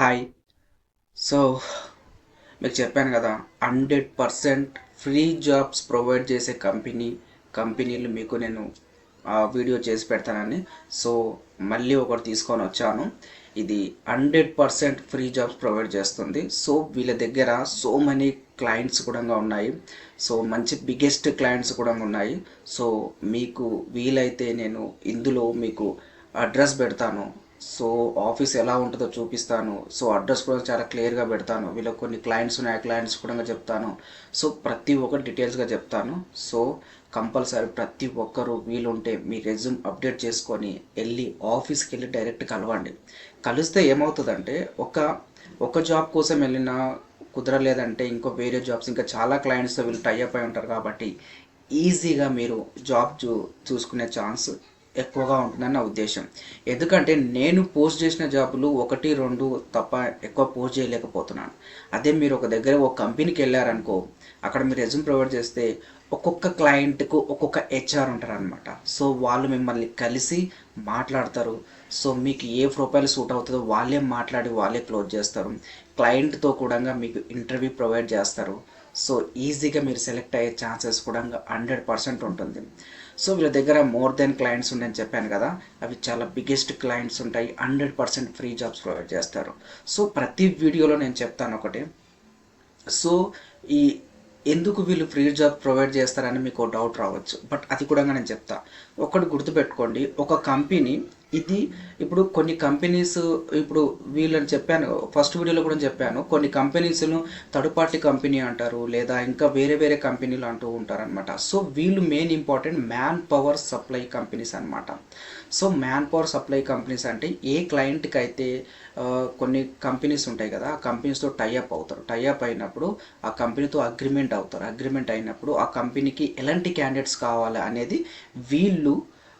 Hi so మీకు చెప్పాను కదా hundred percent free jobs provide చేసే కంపెనీ కంపెనీలు మీకు నేను వీడియో చేసి పెడతానని. సో మళ్ళీ ఒకటి తీసుకొని వచ్చాను. ఇది hundred percent free jobs provide చేస్తుంది. సో వీళ్ళ దగ్గర సో మెనీ క్లయింట్స్ కూడా ఉన్నాయి. సో మంచి బిగ్గెస్ట్ క్లయింట్స్ కూడా ఉన్నాయి. సో మీకు వీలైతే నేను ఇందులో మీకు అడ్రస్ పెడతాను. సో ఆఫీస్ ఎలా ఉంటుందో చూపిస్తాను. సో అడ్రస్ కూడా చాలా క్లియర్గా పెడతాను. వీళ్ళకి కొన్ని క్లయింట్స్ ఉన్నాయి ఆ క్లయింట్స్ కూడా చెప్తాను. సో ప్రతి ఒక్కటి డీటెయిల్స్గా చెప్తాను. సో కంపల్సరీ ప్రతి ఒక్కరూ వీలుంటే మీ రెజ్యూమ్ అప్డేట్ చేసుకొని వెళ్ళి ఆఫీస్కి వెళ్ళి డైరెక్ట్ కలవండి. కలిస్తే ఏమవుతుందంటే ఒక ఒక జాబ్ కోసం వెళ్ళినా కుదరలేదంటే ఇంకో వేరే జాబ్స్ ఇంకా చాలా క్లయింట్స్తో వీళ్ళు టైఅప్ అయి ఉంటారు కాబట్టి ఈజీగా మీరు జాబ్ చూ చూసుకునే ఛాన్స్ ఎక్కువగా ఉంటుందని నా ఉద్దేశం. ఎందుకంటే నేను పోస్ట్ చేసిన జాబులు ఒకటి రెండు తప్ప ఎక్కువ పోస్ట్ చేయలేకపోతున్నాను. అదే మీరు ఒక దగ్గర ఒక కంపెనీకి వెళ్ళారనుకో అక్కడ మీరు రెజ్యూమ్ ప్రొవైడ్ చేస్తే ఒక్కొక్క క్లయింట్కు ఒక్కొక్క హెచ్ఆర్ ఉంటారనమాట సో వాళ్ళు మిమ్మల్ని కలిసి మాట్లాడతారు. సో మీకు ఏ ప్రొఫైల్ సూట్ అవుతుందో వాళ్ళే మాట్లాడి వాళ్ళే క్లోజ్ చేస్తారు. క్లయింట్తో కూడా మీకు ఇంటర్వ్యూ ప్రొవైడ్ చేస్తారు. సో ఈజీగా మీరు సెలెక్ట్ అయ్యే ఛాన్సెస్ కూడా హండ్రెడ్ పర్సెంట్ ఉంటుంది. సో వీళ్ళ దగ్గర మోర్ దెన్ క్లయింట్స్ ఉన్నాయని చెప్పాను కదా అవి చాలా బిగ్గెస్ట్ క్లయింట్స్ ఉంటాయి hundred percent free jobs provide చేస్తారు. సో ప్రతి వీడియోలో నేను చెప్తాను ఒకటి. సో ఈ ఎందుకు వీళ్ళు ఫ్రీ జాబ్ ప్రొవైడ్ చేస్తారని మీకు డౌట్ రావచ్చు. బట్ అది కూడా నేను చెప్తా. ఒకటి గుర్తుపెట్టుకోండి. ఒక కంపెనీ ఇది ఇప్పుడు కొన్ని కంపెనీస్ ఇప్పుడు వీళ్ళని చెప్పాను ఫస్ట్ వీడియోలో కూడా చెప్పాను. కొన్ని కంపెనీస్ను థర్డ్ పార్టీ కంపెనీ అంటారు లేదా ఇంకా వేరే వేరే కంపెనీలు అంటూ ఉంటారనమాట సో వీళ్ళు main important man power supply companies అనమాట so man power supply companies అంటే ఏ క్లయింట్కి అయితే కొన్ని కంపెనీస్ ఉంటాయి కదా ఆ కంపెనీస్తో టైఅప్ అవుతారు. టైఅప్ అయినప్పుడు ఆ కంపెనీతో అగ్రిమెంట్ అవుతారు. అగ్రిమెంట్ అయినప్పుడు ఆ కంపెనీకి ఎలాంటి క్యాండిడేట్స్ కావాలి అనేది వీళ్ళు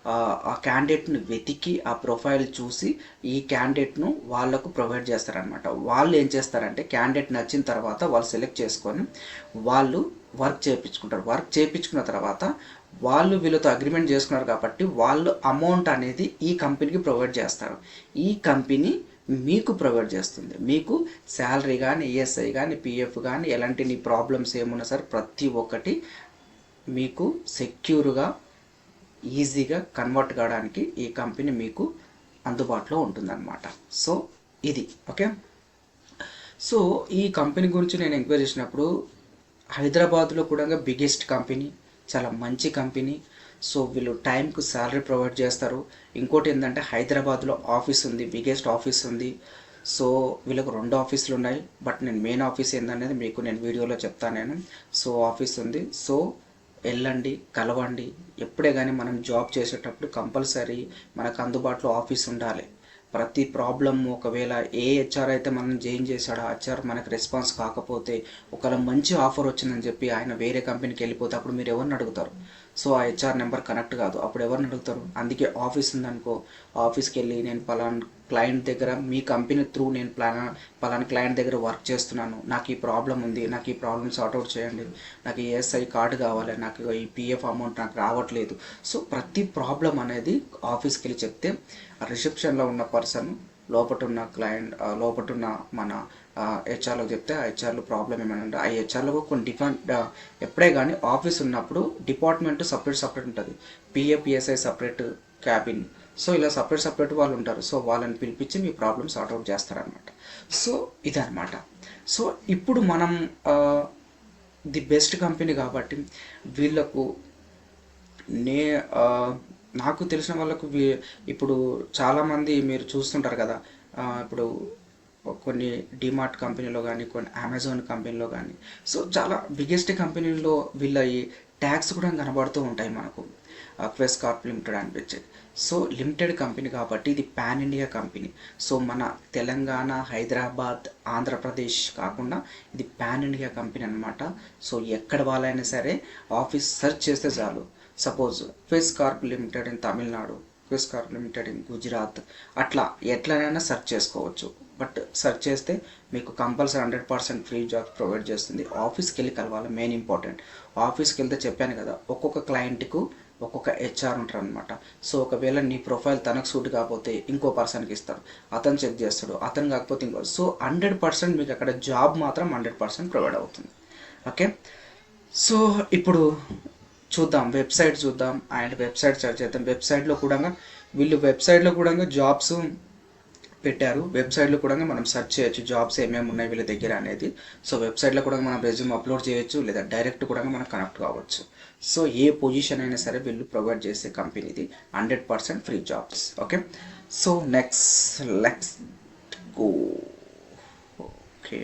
ఆ, ఆ క్యాండిడేట్ను వెతికి ఆ ప్రొఫైల్ చూసి ఈ క్యాండిడేట్ను వాళ్ళకు ప్రొవైడ్ చేస్తారనమాట వాళ్ళు ఏం చేస్తారంటే క్యాండిడేట్ నచ్చిన తర్వాత వాళ్ళు సెలెక్ట్ చేసుకొని వాళ్ళు వర్క్ చేయించుకుంటారు వర్క్ చేయించుకున్న తర్వాత వాళ్ళు వీళ్ళతో అగ్రిమెంట్ చేసుకున్నారు కాబట్టి వాళ్ళు అమౌంట్ అనేది ఈ కంపెనీకి ప్రొవైడ్ చేస్తారు. ఈ కంపెనీ మీకు ప్రొవైడ్ చేస్తుంది. మీకు శాలరీ కానీ ఈఎస్ఐ కానీ పిఎఫ్ కానీ ఎలాంటి నీ ప్రాబ్లమ్స్ ఏమున్నా సరే ప్రతి ఒక్కటి మీకు సెక్యూర్గా ఈజీగా కన్వర్ట్ కావడానికి ఈ కంపెనీ మీకు అందుబాటులో ఉంటుందన్నమాట. సో ఇది. ఓకే సో ఈ కంపెనీ గురించి నేను ఎంక్వైరీ చేసినప్పుడు హైదరాబాద్లో కూడా బిగ్గెస్ట్ కంపెనీ చాలా మంచి కంపెనీ. సో వీళ్ళు టైంకు శాలరీ ప్రొవైడ్ చేస్తారు. ఇంకోటి ఏంటంటే హైదరాబాద్లో ఆఫీస్ ఉంది బిగ్గెస్ట్ ఆఫీస్ ఉంది. సో వీళ్ళకు రెండు ఆఫీసులు ఉన్నాయి. బట్ నేను మెయిన్ ఆఫీస్ ఏందనేది మీకు నేను వీడియోలో చెప్తాను. నేను సో ఆఫీస్ ఉంది. సో వెళ్ళండి కలవండి. ఎప్పుడే కానీ మనం జాబ్ చేసేటప్పుడు కంపల్సరీ మనకు అందుబాటులో ఆఫీస్ ఉండాలి. ప్రతి ప్రాబ్లం ఒకవేళ ఏ హెచ్ఆర్ అయితే మనం జాయిన్ చేశాడో హెచ్ఆర్ మనకు రెస్పాన్స్ కాకపోతే ఒకవేళ మంచి ఆఫర్ వచ్చిందని చెప్పి ఆయన వేరే కంపెనీకి వెళ్ళిపోతే అప్పుడు మీరు ఎవరిని అడుగుతారు? సో ఆ హెచ్ఆర్ నెంబర్ కనెక్ట్ కాదు. అప్పుడు ఎవరిని అడుగుతారు? అందుకే ఆఫీస్ ఉందనుకో ఆఫీస్కి వెళ్ళి నేను పలానా క్లయింట్ దగ్గర మీ కంపెనీ త్రూ నేను ప్లాన్ పలానా క్లయింట్ దగ్గర వర్క్ చేస్తున్నాను. నాకు ఈ ప్రాబ్లం ఉంది నాకు ఈ ప్రాబ్లమ్ సార్ట్అవుట్ చేయండి. నాకు ఈఎస్ఐ కార్డు కావాలి నాకు ఈ పిఎఫ్ అమౌంట్ నాకు రావట్లేదు. సో ప్రతి ప్రాబ్లం అనేది ఆఫీస్కి వెళ్ళి చెప్తే రిసెప్షన్లో ఉన్న పర్సన్ లోపట ఉన్న క్లయింట్ లోపట ఉన్న మన హెచ్ఆర్లో చెప్తే ఆ హెచ్ఆర్లో ప్రాబ్లం ఏమైనా ఉంటే ఆ హెచ్ఆర్లో కొన్ని డిఫరెంట్ ఎప్పుడే కానీ ఆఫీస్ ఉన్నప్పుడు డిపార్ట్మెంట్ సపరేట్ సపరేట్ ఉంటుంది. PF PSI separate cabin so ఇలా సపరేట్ సపరేట్ వాళ్ళు ఉంటారు. సో వాళ్ళని పిలిపించి మీ ప్రాబ్లమ్ సార్ట్అవుట్ చేస్తారనమాట సో ఇదనమాట సో ఇప్పుడు మనం ది బెస్ట్ కంపెనీ కాబట్టి వీళ్ళకు నే నాకు తెలిసిన వాళ్ళకు ఇప్పుడు చాలామంది మీరు చూస్తుంటారు కదా ఇప్పుడు కొన్ని డిమార్ట్ కంపెనీలో కానీ కొన్ని అమెజాన్ కంపెనీలో కానీ సో చాలా బిగ్గెస్ట్ కంపెనీల్లో వీళ్ళ ఈ ట్యాక్స్ కూడా కనబడుతూ ఉంటాయి మనకు. క్వెస్ కార్ప్ లిమిటెడ్ అనిపించేది సో లిమిటెడ్ కంపెనీ కాబట్టి ఇది పాన్ ఇండియా కంపెనీ సో మన తెలంగాణ హైదరాబాద్ ఆంధ్రప్రదేశ్ కాకుండా ఇది పాన్ ఇండియా కంపెనీ అనమాట సో ఎక్కడ వాళ్ళైనా సరే ఆఫీస్ సెర్చ్ చేస్తే చాలు. Suppose Quess Corp limited in Tamil Nadu Quess Corp limited in Gujarat. అట్లా ఎట్లనైనా సెర్చ్ చేసుకోవచ్చు. బట్ సెర్చ్ చేస్తే మీకు compulsory hundred percent free job provide చేస్తుంది. ఆఫీస్కి వెళ్ళి కలవాలి మెయిన్ ఇంపార్టెంట్. ఆఫీస్కి వెళ్తే చెప్పాను కదా ఒక్కొక్క క్లయింట్కు ఒక్కొక్క హెచ్ఆర్ ఉంటారు అనమాట సో ఒకవేళ నీ ప్రొఫైల్ తనకు సూట్ కాకపోతే ఇంకో పర్సన్కి ఇస్తాడు అతను చెక్ చేస్తాడు అతను కాకపోతే ఇంకో. సో హండ్రెడ్ పర్సెంట్ మీకు అక్కడ జాబ్ మాత్రం హండ్రెడ్ పర్సెంట్ ప్రొవైడ్ అవుతుంది. ఓకే? సో ఇప్పుడు చూద్దాం వెబ్సైట్ చూద్దాం అండ్ వెబ్సైట్ సెర్చ్ చేద్దాం. వెబ్సైట్లో కూడా వీళ్ళు వెబ్సైట్లో కూడా జాబ్స్ పెట్టారు. వెబ్సైట్లో కూడా మనం సెర్చ్ చేయొచ్చు జాబ్స్ ఏమేమి ఉన్నాయి వీళ్ళ దగ్గర అనేది. సో వెబ్సైట్లో కూడా మనం రెజ్యూమ్ అప్లోడ్ చేయొచ్చు లేదా డైరెక్ట్ కూడా మనం కనెక్ట్ కావచ్చు. సో ఏ పొజిషన్ అయినా సరే వీళ్ళు ప్రొవైడ్ చేసే కంపెనీది hundred percent free jobs. Okay? So next let's go. Okay.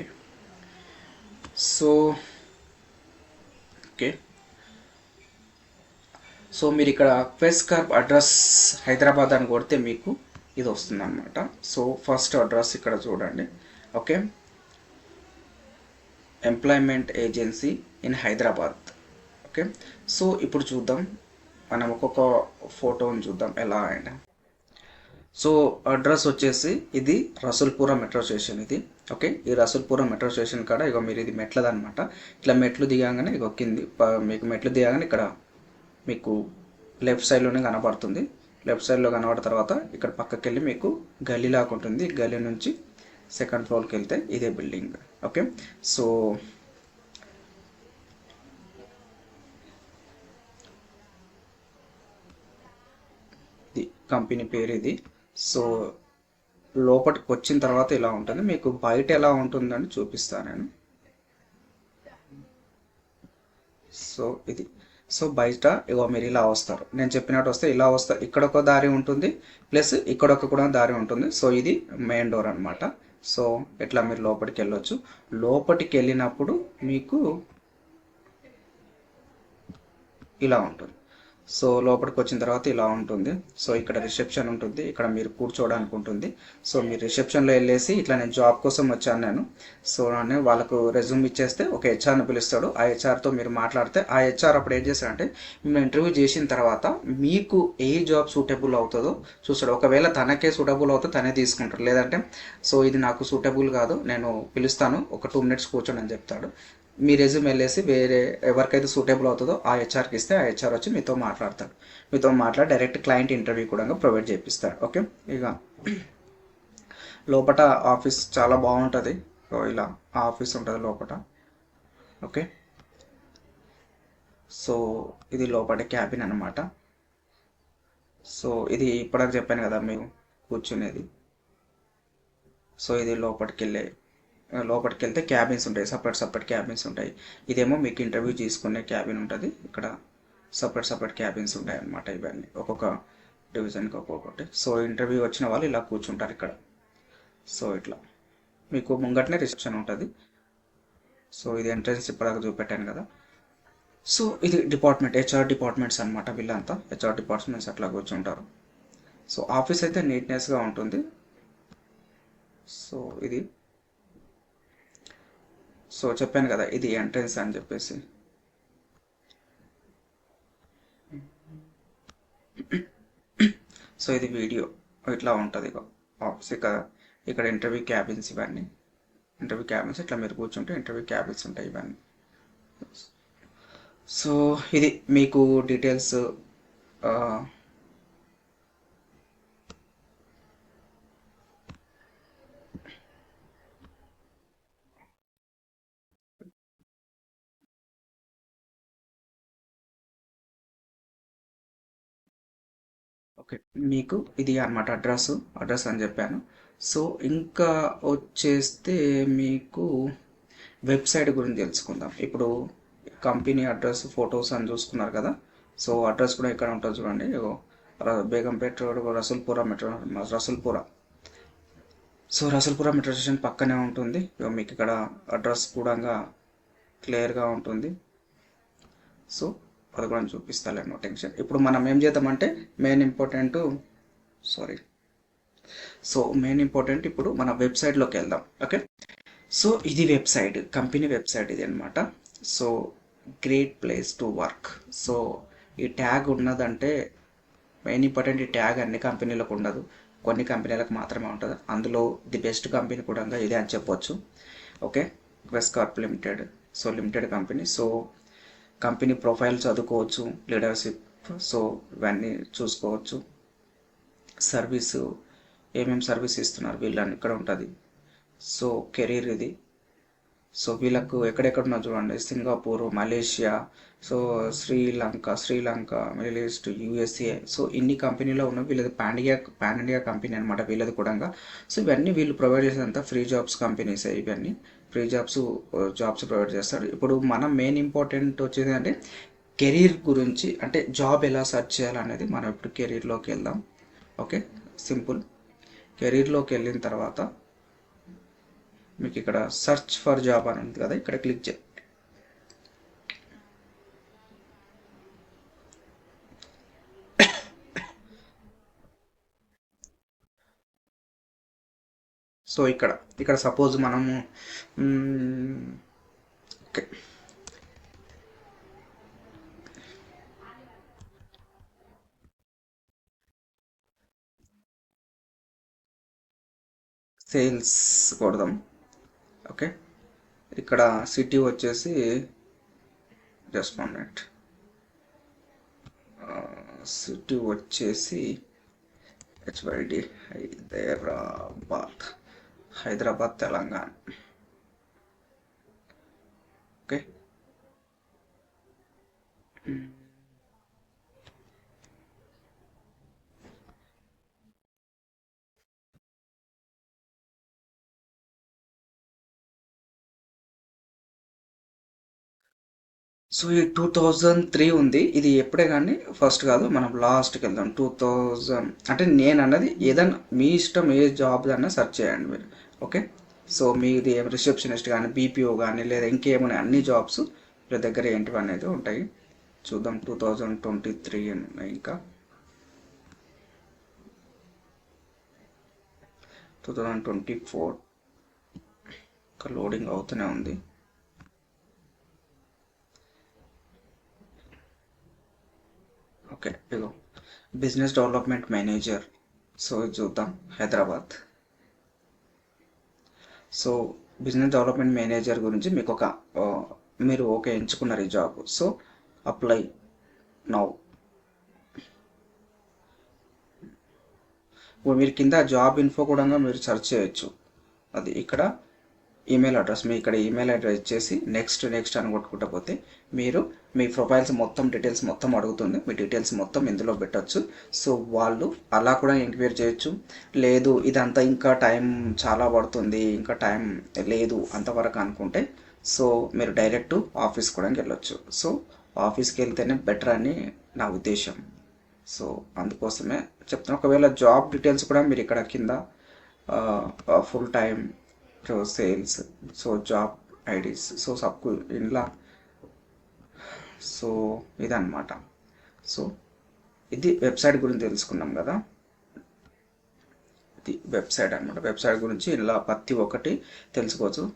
So okay so మీరు ఇక్కడ క్వెస్ కార్ప్ అడ్రస్ హైదరాబాద్ అని కొడితే మీకు ఇది వస్తుంది అనమాట సో ఫస్ట్ అడ్రస్ ఇక్కడ చూడండి. Okay. Employment agency in Hyderabad okay. So ఇప్పుడు చూద్దాం. మనం ఒక్కొక్క ఫోటోని చూద్దాం. ఎలా అండ్ సో అడ్రస్ వచ్చేసి ఇది రసూల్పుర మెట్రో స్టేషన్ ఇది. ఓకే. ఈ రసూల్పుర మెట్రో స్టేషన్ కాడ ఇక మీరు ఇది మెట్లదనమాట ఇట్లా మెట్లు దిగాగానే ఇక కింది మీకు మెట్లు దిగాగానే ఇక్కడ మీకు లెఫ్ట్ సైడ్లోనే కనబడుతుంది. లెఫ్ట్ సైడ్లో కనబడిన తర్వాత ఇక్కడ పక్కకి వెళ్ళి మీకు గల్లీ లాగా ఉంటుంది. గల్లీ నుంచి సెకండ్ ఫ్లోర్కి వెళ్తే ఇదే బిల్డింగ్ ఓకే సో ఇది కంపెనీ పేరు ఇది. సో లోపలికి వచ్చిన తర్వాత ఇలా ఉంటుంది. మీకు బయట ఎలా ఉంటుందని చూపిస్తాను నేను. సో ఇది సో బయట ఇగో మీరు ఇలా వస్తారు. నేను చెప్పినట్టు వస్తే ఇలా వస్తారు ఇక్కడ ఒక దారి ఉంటుంది ప్లస్ ఇక్కడ ఒక కూడా దారి ఉంటుంది. సో ఇది మెయిన్ డోర్ అనమాట సో ఇట్లా మీరు లోపలికి వెళ్ళొచ్చు. లోపలికి వెళ్ళినప్పుడు మీకు ఇలా ఉంటుంది. సో లోపలికి వచ్చిన తర్వాత ఇలా ఉంటుంది. సో ఇక్కడ రిసెప్షన్ ఉంటుంది. ఇక్కడ మీరు కూర్చోవడానికి ఉంటుంది. సో మీరు రిసెప్షన్లో వెళ్ళేసి ఇట్లా నేను జాబ్ కోసం వచ్చాను నేను. సో నేను వాళ్ళకు రెజ్యూమ్ ఇచ్చేస్తే ఒక హెచ్ఆర్ని పిలుస్తాడు. ఆ హెచ్ఆర్తో మీరు మాట్లాడితే ఆ హెచ్ఆర్ అప్పుడు ఏం చేస్తాడంటే మిమ్మల్ని ఇంటర్వ్యూ చేసిన తర్వాత మీకు ఏ జాబ్ సూటబుల్ అవుతుందో చూస్తాడు. ఒకవేళ తనకే సూటబుల్ అవుతే తనే తీసుకుంటాడు. లేదంటే సో ఇది నాకు సూటబుల్ కాదు నేను పిలుస్తాను. ఒక టూ మినిట్స్ కూర్చోండి అని చెప్తాడు. మీ రెజ్యూమ్ వెళ్ళేసి వేరే ఎవరికైతే సూటబుల్ అవుతుందో ఆ హెచ్ఆర్కి ఇస్తే ఆ హెచ్ఆర్ వచ్చి మీతో మాట్లాడతాడు. మీతో మాట్లాడి డైరెక్ట్ క్లయింట్ ఇంటర్వ్యూ కూడా ప్రొవైడ్ చేపిస్తాడు. ఓకే ఇక లోపల ఆఫీస్ చాలా బాగుంటుంది. సో ఇలా ఆఫీస్ ఉంటుంది లోపల ఓకే సో ఇది లోపల క్యాబిన్ అనమాట సో ఇది ఇప్పటికి చెప్పాను కదా మేము కూర్చునేది. సో ఇది లోపలికి వెళ్ళే లోపలికి వెళ్తే క్యాబిన్స్ ఉంటాయి. సపరేట్ సపరేట్ క్యాబిన్స్ ఉంటాయి. ఇదేమో మీకు ఇంటర్వ్యూ తీసుకునే క్యాబిన్ ఉంటుంది. ఇక్కడ సపరేట్ సపరేట్ క్యాబిన్స్ ఉంటాయి అన్నమాట ఇవన్నీ. ఒక్కొక్క డివిజన్కి ఒక్కొక్కటి. సో ఇంటర్వ్యూ వచ్చిన వాళ్ళు ఇలా కూర్చుంటారు ఇక్కడ. సో ఇట్లా. మీకు ముంగటనే రిసెప్షన్ ఉంటుంది. సో ఇది ఎంట్రన్స్ ఇప్పటిదాకా చూపెట్టాను కదా. సో ఇది డిపార్ట్మెంట్ హెచ్ఆర్ డిపార్ట్మెంట్స్ అనమాట వీళ్ళంతా. హెచ్ఆర్ డిపార్ట్మెంట్స్ అట్లా కూర్చుంటారు. సో ఆఫీస్ అయితే నీట్నెస్గా ఉంటుంది. సో ఇది సో చెప్పాను కదా ఇది ఎంట్రన్స్ అని చెప్పేసి. సో ఇది వీడియో ఇట్లా ఉంటుంది ఇక ఆఫీస్ ఇక్కడ ఇక్కడ ఇంటర్వ్యూ క్యాబిన్స్ ఇవన్నీ. ఇంటర్వ్యూ క్యాబిన్స్ ఇట్లా మీరు కూర్చుంటే ఇంటర్వ్యూ క్యాబిన్స్ ఉంటాయి ఇవన్నీ. సో ఇది మీకు డీటెయిల్స్ ఓకే. మీకు ఇది అన్నమాట అడ్రస్ అడ్రస్ అని చెప్పాను. సో ఇంకా వచ్చేస్తే మీకు వెబ్సైట్ గురించి తెలుసుకుందాం. ఇప్పుడు కంపెనీ అడ్రస్ ఫొటోస్ అని చూసుకున్నారు కదా. సో అడ్రస్ కూడా ఇక్కడ ఉంటుంది చూడండి. Begumpet road Rasoolpura metro Rasoolpura. So Rasoolpura metro station పక్కనే ఉంటుంది. మీకు ఇక్కడ అడ్రస్ కూడా క్లియర్గా ఉంటుంది. సో అది కూడా చూపిస్తాలేమో టెన్షన్ ఇప్పుడు మనం ఏం చేద్దామంటే main important sorry so main important ఇప్పుడు మన వెబ్సైట్లోకి వెళ్దాం ఓకే సో ఇది వెబ్సైట్ కంపెనీ వెబ్సైట్ ఇది అనమాట so great place to work so ఈ ట్యాగ్ ఉన్నదంటే మెయిన్ ఇంపార్టెంట్ ఈ ట్యాగ్ అన్ని కంపెనీలకు ఉండదు. కొన్ని కంపెనీలకు మాత్రమే ఉంటుంది. అందులో ది బెస్ట్ కంపెనీ కూడా ఇదే అని చెప్పొచ్చు okay Quess Corp limited so limited company so company profile చదువుకోవచ్చు లీడర్షిప్ సో ఇవన్నీ చూసుకోవచ్చు. సర్వీసు ఏమేమి సర్వీస్ ఇస్తున్నారు వీళ్ళని ఇక్కడ ఉంటుంది. సో కెరీర్ ఇది. సో వీళ్ళకు ఎక్కడెక్కడ చూడండి Singapore Malaysia so Sri Lanka Sri Lanka middle east USA so ఇన్ని కంపెనీలో ఉన్న వీళ్ళది pan India pan India company అనమాట వీళ్ళది కూడా సో ఇవన్నీ వీళ్ళు ప్రొవైడ్ చేసేదంతా ఫ్రీ జాబ్స్ కంపెనీస్ ఇవన్నీ. ఫ్రీ జాబ్స్ జాబ్స్ ప్రొవైడ్ చేస్తారు. ఇప్పుడు మనం మెయిన్ ఇంపార్టెంట్ వచ్చేది అంటే కెరీర్ గురించి అంటే జాబ్ ఎలా సెర్చ్ చేయాలనేది మనం ఇప్పుడు కెరీర్లోకి వెళ్దాం. ఓకే? సింపుల్. కెరీర్లోకి వెళ్ళిన తర్వాత మీకు ఇక్కడ సెర్చ్ ఫర్ జాబ్ అని ఉంది కదా ఇక్కడ క్లిక్ చే సో ఇక్కడ ఇక్కడ సపోజ్ మనము ఓకే. సేల్స్ కొడదాం. ఓకే. ఇక్కడ సిటీ వచ్చేసి జస్ట్ మినిట్ సిటీ వచ్చేసి HYD Hyderabad Hyderabad Telangana. Okay? So ఈ టూ థౌజండ్ త్రీ ఉంది. ఇది ఎప్పుడే కానీ ఫస్ట్ కాదు మనం లాస్ట్కి వెళ్దాం. టూ థౌజండ్ అంటే నేను అన్నది ఏదైనా మీ ఇష్టం ఏ జాబ్ అన్నా సెర్చ్ చేయండి మీరు. ఓకే? సో మీది రిసెప్షనిస్ట్ కానీ బీపీఓ కానీ లేదా ఇంకేమైనా అన్ని జాబ్స్ మీ దగ్గర ఏంటివి అనేది ఉంటాయి. చూద్దాం టూ థౌజండ్ ట్వంటీ త్రీ అని ఇంకా. టూ థౌజండ్ ట్వంటీ ఫోర్ ఇంకా లోడింగ్ అవుతూనే ఉంది. ఓకే ఇదో బిజినెస్ డెవలప్మెంట్ మేనేజర్. సో చూద్దాం Hyderabad. So business development manager గురించి మీకు ఒక మీరు ఓకే ఎంచుకున్నారు ఈ జాబ్ సో అప్లై నౌ ఇప్పుడు మీరు కింద జాబ్ ఇన్ఫో కూడా మీరు సెర్చ్ చేయొచ్చు. అది ఇక్కడ ఈమెయిల్ అడ్రస్ మీ ఇక్కడ ఈమెయిల్ అడ్రస్ ఇచ్చేసి నెక్స్ట్ నెక్స్ట్ అని కొట్టుకుంటా పోతే మీరు మీ ప్రొఫైల్స్ మొత్తం డీటెయిల్స్ మొత్తం అడుగుతుంది. మీ డీటెయిల్స్ మొత్తం ఇందులో పెట్టచ్చు. సో వాళ్ళు అలా కూడా ఎంక్వైరీ చేయొచ్చు. లేదు ఇదంతా ఇంకా టైం చాలా పడుతుంది. ఇంకా టైం లేదు అంతవరకు అనుకుంటే సో మీరు డైరెక్ట్ ఆఫీస్ కూడా వెళ్ళొచ్చు. సో ఆఫీస్కి వెళ్తేనే బెటర్ అని నా ఉద్దేశం. సో అందుకోసమే చెప్తున్నా. ఒకవేళ జాబ్ డీటెయిల్స్ కూడా మీరు ఇక్కడ కింద full time sales so job IDs so సబ్కు ఇంట్లో సో ఇదన్నమాట. సో ఇది వెబ్సైట్ గురించి తెలుసుకున్నాం కదా. ఇది వెబ్సైట్ అనమాట వెబ్సైట్ గురించి ఇలా ప్రతి ఒక్కటి తెలుసుకోవచ్చు.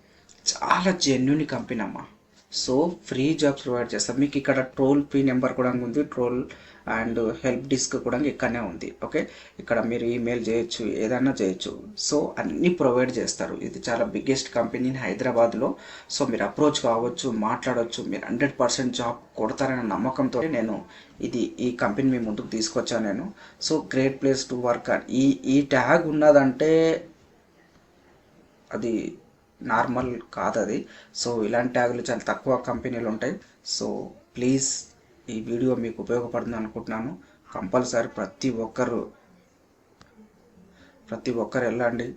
చాలా జెన్యున్ కంపెనీ అమ్మా. సో ఫ్రీ జాబ్స్ ప్రొవైడ్ చేస్తారు. మీకు ఇక్కడ ట్రోల్ ఫ్రీ నెంబర్ కూడా ఉంది. ట్రోల్ అండ్ హెల్ప్ డిస్క్ కూడా ఇక్కడనే ఉంది. ఓకే ఇక్కడ మీరు ఈమెయిల్ చేయొచ్చు ఏదైనా చేయొచ్చు. సో అన్నీ ప్రొవైడ్ చేస్తారు. ఇది చాలా బిగ్గెస్ట్ కంపెనీ హైదరాబాద్లో. సో మీరు అప్రోచ్ కావచ్చు మాట్లాడవచ్చు మీరు హండ్రెడ్ పర్సెంట్ జాబ్ కొడతారనే నమ్మకంతో నేను ఇది ఈ కంపెనీ మీ ముందుకు తీసుకొచ్చాను నేను. So great place to work ఈ ఈ ట్యాగ్ ఉన్నదంటే అది నార్మల్ కాదు అది సో ఇలాంటి ట్యాగులు చాలా తక్కువ కంపెనీలు ఉంటాయి. సో ప్లీజ్ ఈ వీడియో మీకు ఉపయోగపడుతుంది అనుకుంటున్నాను. కంపల్సరీ ప్రతి ఒక్కరు ప్రతి ఒక్కరు వెళ్ళండి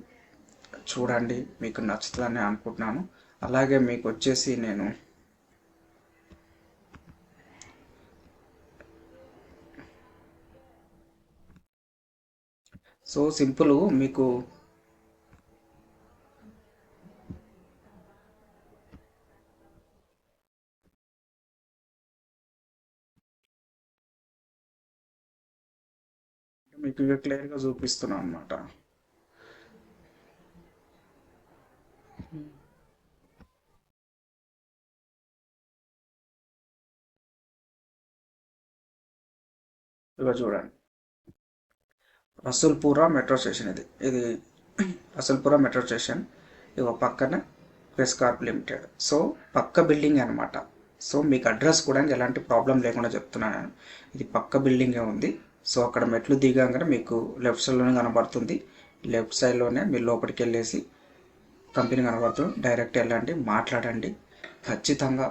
చూడండి మీకు నచ్చుతుందని అనుకుంటున్నాను. అలాగే మీకు వచ్చేసి నేను సో సింపుల్ మీకు మీకు ఇక క్లియర్గా చూపిస్తున్నాను అనమాట ఇక చూడండి. రసూల్పురా మెట్రో స్టేషన్ ఇది. ఇది రసూల్పురా మెట్రో స్టేషన్. ఇక పక్కన ప్రెస్ కార్ప్ లిమిటెడ్. సో పక్క బిల్డింగ్ అనమాట సో మీకు అడ్రస్ కూడా ఎలాంటి ప్రాబ్లం లేకుండా చెప్తున్నాను. ఇది పక్క బిల్డింగే ఉంది. సో అక్కడ మెట్లు దిగాగానే మీకు లెఫ్ట్ సైడ్లోనే కనబడుతుంది. లెఫ్ట్ సైడ్లోనే మీరు లోపలికి వెళ్ళేసి కంపెనీ కనబడుతుంది. డైరెక్ట్ వెళ్ళండి మాట్లాడండి. ఖచ్చితంగా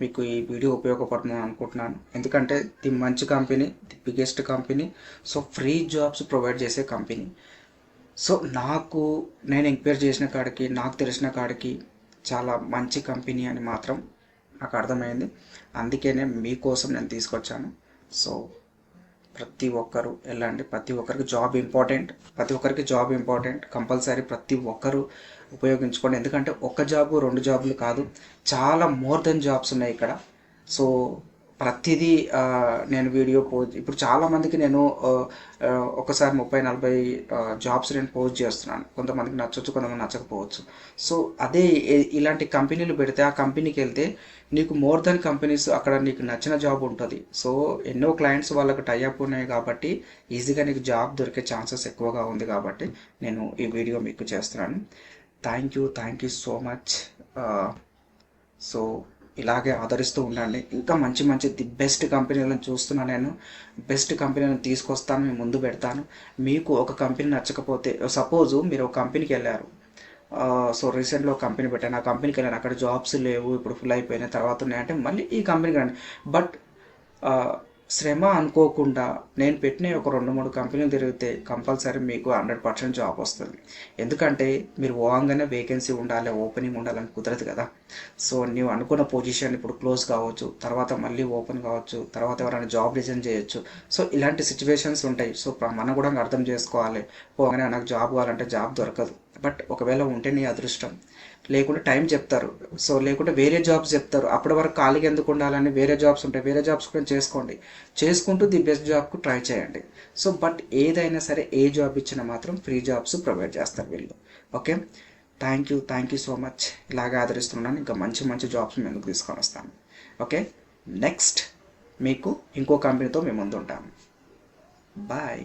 మీకు ఈ వీడియో ఉపయోగపడుతుంది అనుకుంటున్నాను. ఎందుకంటే ది మంచి company the biggest company so free jobs provide చేసే కంపెనీ సో నాకు నేను ఎంక్వైరీ చేసిన కాడికి నాకు తెలిసిన కాడికి చాలా మంచి కంపెనీ అని మాత్రం నాకు అర్థమైంది. అందుకనే మీకోసం నేను తీసుకొచ్చాను. సో ప్రతి ఒక్కరు వెళ్ళండి ప్రతి ఒక్కరికి జాబ్ ఇంపార్టెంట్ ప్రతి ఒక్కరికి జాబ్ ఇంపార్టెంట్ కంపల్సరీ ప్రతి ఒక్కరు ఉపయోగించుకోండి. ఎందుకంటే ఒక జాబు రెండు జాబులు కాదు చాలా మోర్ దెన్ జాబ్స్ ఉన్నాయి ఇక్కడ. సో ప్రతిదీ నేను వీడియో పోస్ట్ ఇప్పుడు చాలామందికి నేను ఒకసారి ముప్పై నలభై జాబ్స్ నేను పోస్ట్ చేస్తున్నాను. కొంతమందికి నచ్చవచ్చు కొంతమంది నచ్చకపోవచ్చు. సో అదే ఇలాంటి కంపెనీలు పెడితే ఆ కంపెనీకి వెళ్తే నీకు మోర్ దెన్ కంపెనీస్ అక్కడ నీకు నచ్చిన జాబ్ ఉంటుంది. సో ఎన్నో క్లయింట్స్ వాళ్ళకి టైఅప్ ఉన్నాయి కాబట్టి ఈజీగా నీకు జాబ్ దొరికే ఛాన్సెస్ ఎక్కువగా ఉంది కాబట్టి నేను ఈ వీడియో మీకు చేస్తున్నాను. Thank you thank you so much so ఇలాగే ఆదరిస్తూ ఉండండి. ఇంకా మంచి మంచి ది బెస్ట్ కంపెనీలను చూస్తున్నా నేను. బెస్ట్ కంపెనీలను తీసుకొస్తాను ముందు పెడతాను. మీకు ఒక కంపెనీ నచ్చకపోతే సపోజు మీరు ఒక కంపెనీకి వెళ్ళారు. సో రీసెంట్లో కంపెనీ పెట్టాను. ఆ కంపెనీకి వెళ్ళాను. అక్కడ జాబ్స్ లేవు ఇప్పుడు ఫుల్ అయిపోయినాయి తర్వాత ఉన్నాయంటే మళ్ళీ ఈ కంపెనీకి రండి బట్ శ్రమ అనుకోకుండా నేను పెట్టిన ఒక రెండు మూడు కంపెనీలు తిరిగితే కంపల్సరీ మీకు హండ్రెడ్ పర్సెంట్ జాబ్ వస్తుంది. ఎందుకంటే మీరు ఓంగానే వేకెన్సీ ఉండాలి ఓపెనింగ్ ఉండాలని కుదరదు కదా. సో నీవు అనుకున్న పొజిషన్ ఇప్పుడు క్లోజ్ కావచ్చు తర్వాత మళ్ళీ ఓపెన్ కావచ్చు తర్వాత ఎవరైనా జాబ్ రిజైన్ చేయొచ్చు. సో ఇలాంటి సిచ్యువేషన్స్ ఉంటాయి. సో మనం కూడా అర్థం చేసుకోవాలి. పోగానే నాకు జాబ్ కావాలంటే జాబ్ దొరకదు. బట్ ఒకవేళ ఉంటే నీ అదృష్టం. లేకుంటే టైం చెప్తారు. సో లేకుంటే వేరే జాబ్స్ చెప్తారు. అప్పటి వరకు ఖాళీగా ఎందుకు ఉండాలని వేరే జాబ్స్ ఉంటాయి వేరే జాబ్స్ కూడా చేసుకోండి. చేసుకుంటూ ది బెస్ట్ జాబ్కు ట్రై చేయండి. సో బట్ ఏదైనా సరే ఏ జాబ్ ఇచ్చినా మాత్రం ఫ్రీ జాబ్స్ ప్రొవైడ్ చేస్తారు వీళ్ళు. Okay? Thank you thank you so much. ఇలాగే ఆదరిస్తున్నాను. ఇంకా మంచి మంచి జాబ్స్ మేము ఎందుకు తీసుకొని వస్తాను ఓకే? నెక్స్ట్ మీకు ఇంకో కంపెనీతో మేము ముందు ఉంటాము బాయ్.